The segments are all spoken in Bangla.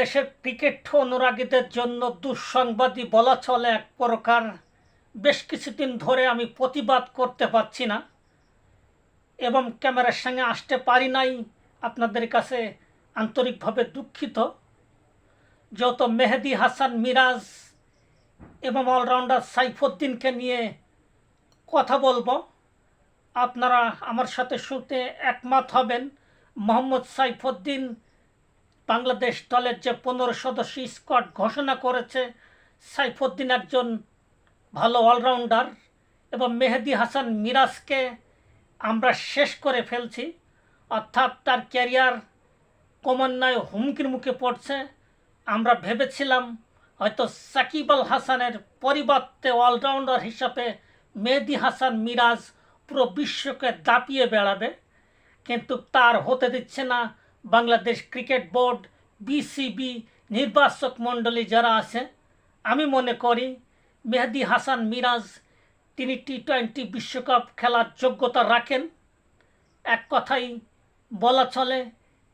বাংলাদেশের ক্রিকেট অনুরাগীদের জন্য দুঃসংবাদই বলা চলে এক প্রকার। বেশ কিছুদিন ধরে আমি প্রতিবাদ করতে পারছি না এবং ক্যামেরার সঙ্গে আসতে পারি নাই। আপনাদের কাছে আন্তরিকভাবে দুঃখিত। যত মেহেদি হাসান মিরাজ এবং অলরাউন্ডার সাইফুদ্দিনকে নিয়ে কথা বলব, আপনারা আমার সাথে শুনতে একমত হবেন। মোহাম্মদ সাইফুদ্দিন বাংলাদেশ দলের যে পনেরো সদস্য স্কোয়াড ঘোষণা করেছে, সাইফুদ্দিন একজন ভালো অলরাউন্ডার এবং মেহেদি হাসান মিরাজকে আমরা শেষ করে ফেলছি। অর্থাৎ তার ক্যারিয়ার ক্রমান্বয়ে হুমকির মুখে পড়ছে। আমরা ভেবেছিলাম হয়তো সাকিব আল হাসানের পরিবর্তে অলরাউন্ডার হিসাবে মেহেদি হাসান মিরাজ পুরো বিশ্বকে দাপিয়ে বেড়াবে, কিন্তু তার হতে দিচ্ছে না বাংলাদেশ ক্রিকেট বোর্ড বিসিবি নির্বাচক মণ্ডলী যারা আছে আমি মনে করি মেহেদি হাসান মিরাজ, তিনি টি টোয়েন্টি বিশ্বকাপ খেলার যোগ্যতা রাখেন। এক কথাই বলা চলে,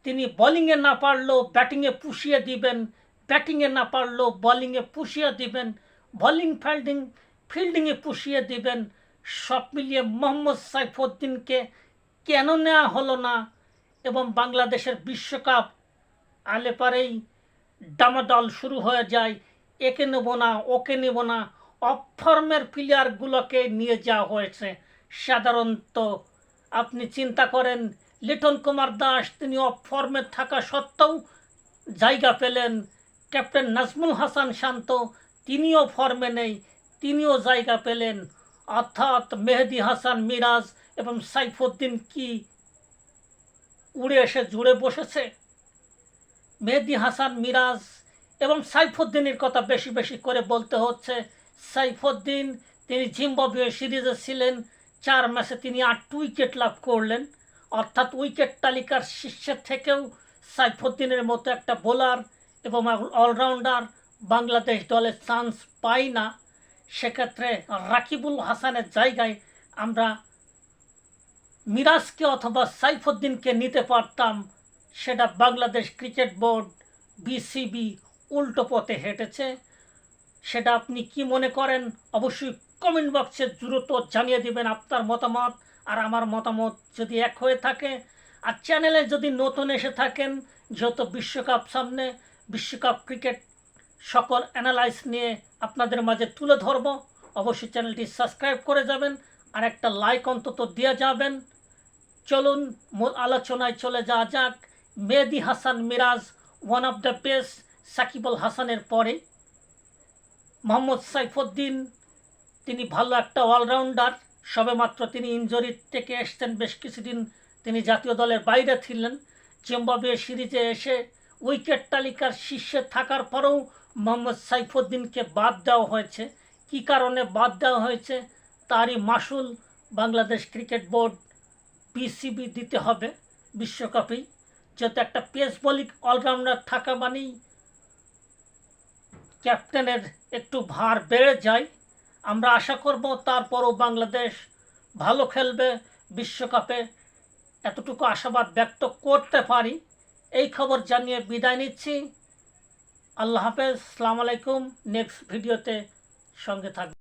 তিনি বোলিংয়ে না পারলেও ব্যাটিংয়ে পুষিয়ে দিবেন ব্যাটিংয়ে না পারলেও বোলিংয়ে পুষিয়ে দিবেন বোলিং ফিল্ডিং ফিল্ডিংয়ে পুষিয়ে দিবেন। সব মিলিয়ে মোহাম্মদ সাইফুদ্দিনকে কেন নেওয়া হলো না? এবং বাংলাদেশের বিশ্বকাপ আলে পারেই ডামাডল শুরু হয়ে যায়। একে নেব না, ওকে নেব না। অফ ফর্মের প্লেয়ারগুলোকে নিয়ে যাওয়া হয়েছে। সাধারণত আপনি চিন্তা করেন, লিটন কুমার দাস তিনি অফ ফর্মে থাকা সত্ত্বেও জায়গা পেলেন। ক্যাপ্টেন নাজমুল হাসান শান্ত তিনিও ফর্মে নেই, তিনিও জায়গা পেলেন। অর্থাৎ মেহেদি হাসান মিরাজ এবং সাইফুদ্দিন কি উড়ে এসে জুড়ে বসেছে। মেহেদি হাসান, মিরাজ এবং সাইফুদ্দিনের কথা বেশি বেশি করে বলতে হচ্ছে। সাইফুদ্দিন, তিনি জিম্বাবুয়ে সিরিজে ছিলেন। চার ম্যাচে তিনি আট উইকেট লাভ করলেন। অর্থাৎ উইকেট তালিকার শীর্ষের থেকেও সাইফুদ্দিনের মতো একটা বোলার এবং অলরাউন্ডার বাংলাদেশ দলে চান্স পাই না। সেক্ষেত্রে রাকিবুল হাসানের জায়গায় আমরা মিরাজকে অথবা সাইফুদ্দিনকে নিতে পারতাম, সেটা বাংলাদেশ ক্রিকেট বোর্ড, বিসিবি উল্টো পথে হেঁটেছে। সেটা আপনি কি মনে করেন? অবশ্যই কমেন্ট বক্সে দ্রুত জানিয়ে দিবেন আপনার মতামত। আর আমার মতামত যদি এক হয়ে থাকে, আর চ্যানেলে যদি নতুন এসে থাকেন, যেহেতু বিশ্বকাপ সামনে, বিশ্বকাপ ক্রিকেট সকল অ্যানালাইস নিয়ে আপনাদের মাঝে তুলে ধরব, অবশ্যই চ্যানেলটি সাবস্ক্রাইব করে যাবেন, আর একটা লাইক অন্তত দিয়ে যাবেন। চলুন মূল আলোচনায় চলে যাওয়া যাক। Mehedi Hasan Miraz one of the best Shakibul হাসানের পরে। মোহাম্মদ সাইফুদ্দিন, তিনি ভালো একটা অলরাউন্ডার সবেমাত্র তিনি ইঞ্জুরি থেকে এসছেন, বেশ কিছুদিন তিনি জাতীয় দলের বাইরে ছিলেন। জিম্বাবুয়ে সিরিজে এসে উইকেট তালিকার শীর্ষে থাকার পরেও মোহাম্মদ সাইফুদ্দিনকে বাদ দেওয়া হয়েছে। কি কারণে বাদ দেওয়া হয়েছে? তারই মাসুল বাংলাদেশ ক্রিকেট বোর্ড বিসিবি দিতে হবে বিশ্বকাপেই। যেহেতু একটা পেস বলিং অলরাউন্ডার থাকা মানেই ক্যাপ্টেনের একটু ভার বেড়ে যায়। আমরা আশা করব তারপরও বাংলাদেশ ভালো খেলবে, বিশ্বকাপে এতটুকু আশাবাদ ব্যক্ত করতে পারি। এই খবর জানিয়ে বিদায় নিচ্ছি। আল্লাহ হাফেজ, সালাম আলাইকুম। নেক্সট ভিডিওতে সঙ্গে থাকবে